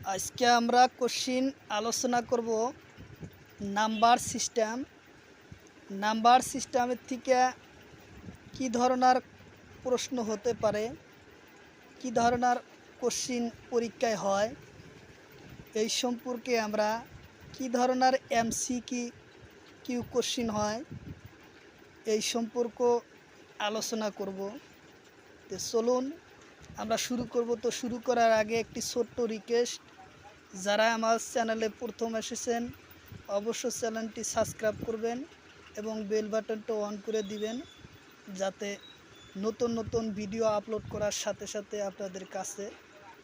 আজকে আমরা কোশ্চিন আলোচনা করব নাম্বার সিস্টেম। নাম্বার সিস্টেমের থেকে কি ধরনের প্রশ্ন হতে পারে? কি ধরনের কোশ্চিন পরীক্ষায় হয়? এই সম্পর্কে আমরা কি ধরনের এমসি কি কিউ কোশ্চিন হয়? এই সম্পর্ক আলোচনা করব। তো চলুন আমরা শুরু করব তো শুরু করার আগে একটি ছোট্ট রিকোয়েস্ট যারা আমার চ্যানেলে প্রথম এসেছেন অবশ্য চ্যানেলটি সাবস্ক্রাইব করবেন এবং বেল বাটনটা অন করে দিবেন, যাতে নতুন নতুন ভিডিও আপলোড করার সাথে সাথে আপনাদের কাছে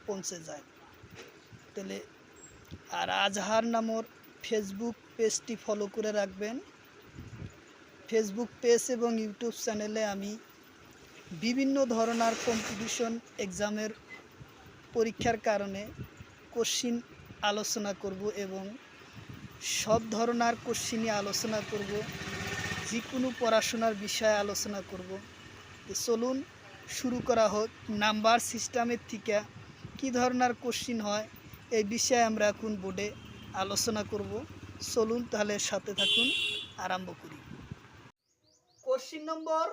পৌঁছে যায়। তাহলে আর আজহার নামর ফেসবুক পেজটি ফলো করে রাখবেন। ফেসবুক পেজ এবং ইউটিউব চ্যানেলে আমি বিভিন্ন ধরনের কম্পিটিশন এক্সামের পরীক্ষার কারণে কোশ্চিন আলোচনা করব এবং সব ধরনের কোশ্চিনই আলোচনা করব যে কোনো পড়াশোনার বিষয়ে আলোচনা করব। চলুন শুরু করা হোক। নাম্বার সিস্টেমের থেকে কী ধরনের কোশ্চিন হয়, এই বিষয়ে আমরা এখন বোর্ডে আলোচনা করব। চলুন তাহলে সাথে থাকুন, আরম্ভ করি। কোশ্চিন নম্বর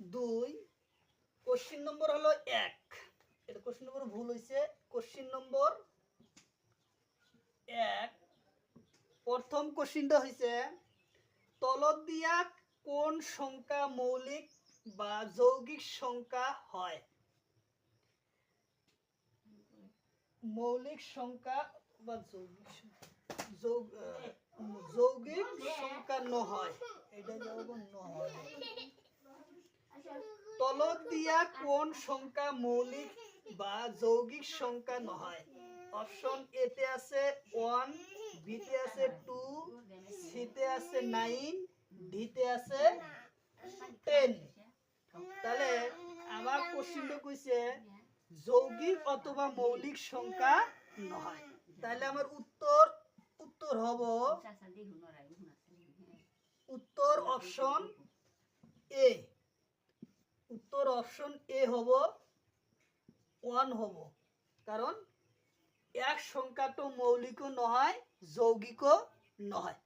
দুই কোশ্চিন নম্বর হলো এক। এটা কোশ্চিন নম্বর ভুল হয়েছে কোশ্চিন নম্বর এক। প্রথম কোশ্চিনটা হয়েছে তলত দিয়া কোন সংখ্যা মৌলিক বা যৌগিক সংখ্যা হয়? মৌলিক সংখ্যা বা যৌগিক যৌগিক সংখ্যা ন হয় এটা যাব ন তলত দিয়া কোন সংখ্যা মৌলিক বা যৌগিক সংখ্যা নহয়? অপশন এতে আছে ওয়ান বিতে আছে টু সিতে আছে নাইন ডিতে আছে টেন তাহলে আমার কোশ্চিনটা কইছে যৌগিক অথবা মৌলিক সংখ্যা নহয়। তাহলে আমার উত্তর উত্তর হব উত্তর অপশন এ অপশন এ হব ওয়ান হব। কারণ এক সংখ্যাটো মৌলিকও নহয় যৌগিকও নহয়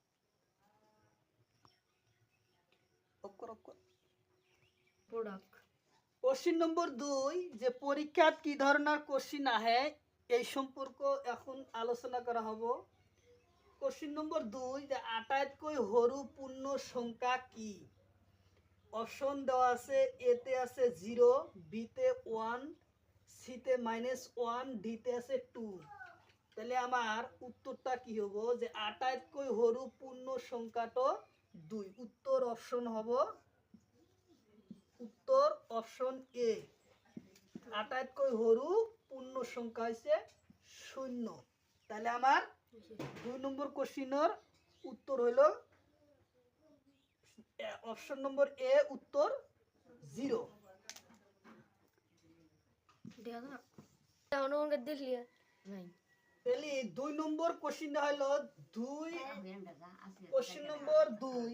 কোশ্চিন নম্বর দুই যে পরীক্ষাত কি ধরনের কোশ্চিন আহে এই সম্পর্ক এখন আলোচনা করা হব। কোশ্চিন নম্বর দুই যে আটাইতকৈ সৰু পূর্ণ সংখ্যা কি? অপশন দেওয়া আছে এতে আছে জিরো বিতে ওয়ান সিতে মাইনাস ওয়ান ডিতে আছে টু তাহলে আমার উত্তরটা কি হব? যে আটাইতকৈ সৰু পূর্ণ সংখ্যাটো দুই। উত্তর অপশন হব। উত্তর অপশন এ আটাইতকৈ সৰু পূর্ণ সংখ্যা হৈছে শূন্য। তাহলে আমার দুই নম্বর কোশ্চিনের উত্তর হইল অপশন নম্বর এ উত্তর জিরো তাহলে দুই নম্বর কোশ্চিনটা হইল দুই কোশ্চিন নম্বর দুই।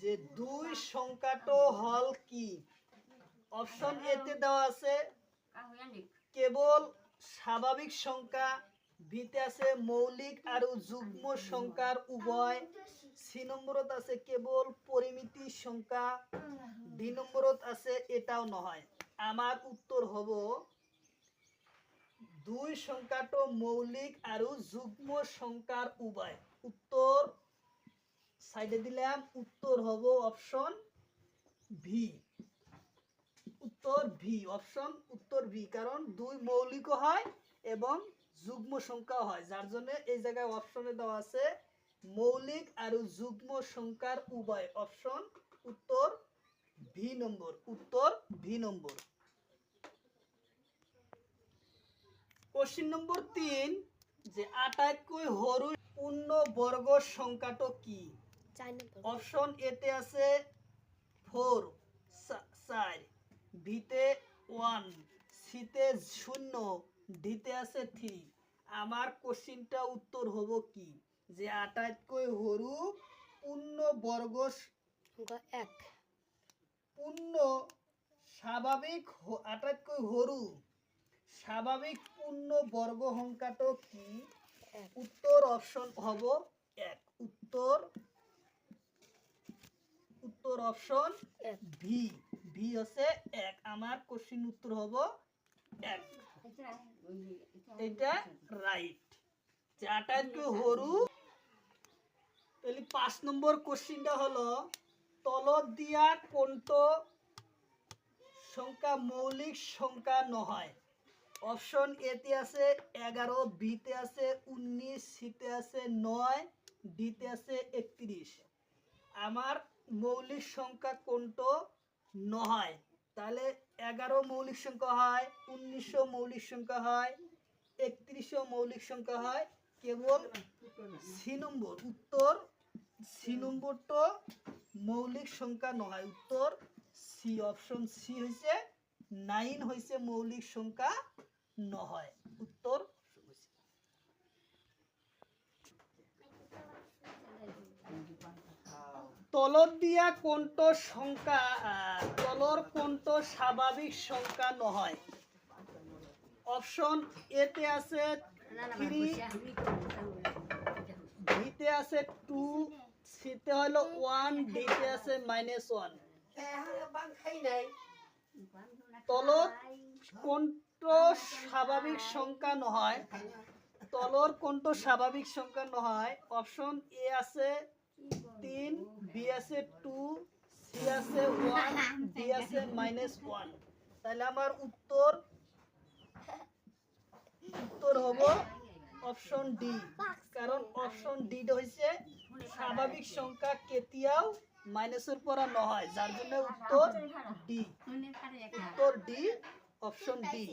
যে দুই সংখ্যাটো হল কি? অপশন এতে দেওয়া আছে কেবল স্বাভাবিক সংখ্যা বিতে আছে মৌলিক আৰু যুগ্ম সংখ্যাৰ উভয়। সি নম্বৰত আছে কেৱল পৰিমিতি সংখ্যা, ডি নম্বৰত আছে এটাও নহয়। আমাৰ উত্তৰ হ'ব দুই সংখ্যাটো মৌলিক আৰু যুগ্ম সংখ্যাৰ উভয়। উত্তৰ সাইডে দিলাম উত্তর হব অপশন ভি। উত্তর ভি অপশন উত্তর ভি কারণ দুই মৌলিক হয় এবং যুগ্ম সংখ্যা হয়। যার জন্য এই জায়গায় অপশনে দেওয়া আছে মৌলিক আর যুগ্ম সংখ্যার উভয় অপশন উত্তর ভি নম্বর উত্তর ভি নম্বর কোশ্চিন নম্বর তিন যে আটাইতকৈ সৰু পূর্ণ বর্গ সংখ্যাটো কি? অপশন এতে আছে ফোর চার বিতে ওয়ান সিতে শূন্য ডিতে আছে থ্রি আমার কোশ্চিনটা উত্তর হব কি? যে আটাইতকৈ সৰু পূর্ণ বর্গ এক। পূর্ণ স্বাভাবিক হ- আটাইতকৈ সৰু স্বাভাবিক পূর্ণ বর্গ সংখ্যাটো কি? এক। উত্তর অপশন হব এক। উত্তর উত্তর অপশন এক। ভি। ভি হচ্ছে এক। আমার কোশ্চিন উত্তর হব এক। এটা রাইট তাহলে পাঁচ নম্বর কোশ্চিনটা হলো তলত দিয়া কোনটো সংখ্যা মৌলিক সংখ্যা নহয় অপশন এতে আছে এগারো বিতে আছে উনিশ সিতে আছে নয় ডিতে আছে একত্রিশ। আমার মৌলিক সংখ্যা কোনটো নহয় তাহলে এগারো মৌলিক সংখ্যা হয় উনিশশো মৌলিক সংখ্যা হয় একত্রিশশো মৌলিক সংখ্যা হয় কেবল সি নম্বর, উত্তর, সি নম্বরটো মৌলিক সংখ্যা নহয় উত্তর সি অপশন সি হয়েছে নাইন হয়েছে মৌলিক সংখ্যা নহয় উত্তর তলত দিয়া কোনটো সংখ্যা তলৰ কোনটো স্বাভাৱিক সংখ্যা নহয় অপশন এতে আছে ভিতে আছে টু সিতে হলো ওয়ান ডিতে আছে মাইনাস ওয়ান। তলত কোনটো স্বাভাৱিক সংখ্যা নহয়। তলৰ কোনটো স্বাভাৱিক সংখ্যা নহয়। অপশন এ আছে তিন বি আছে টু সি আছে ওয়ান ডি আছে মাইনাস ওয়ান। তাহলে আমার উত্তর উত্তর হব অপশন ডি, কারণ অপশন ডি হয়েছে স্বাভাবিক সংখ্যা কেতিয়াও মাইনাসের পরা নহয় যার জন্য উত্তর ডি। উত্তর ডি, অপশন ডি।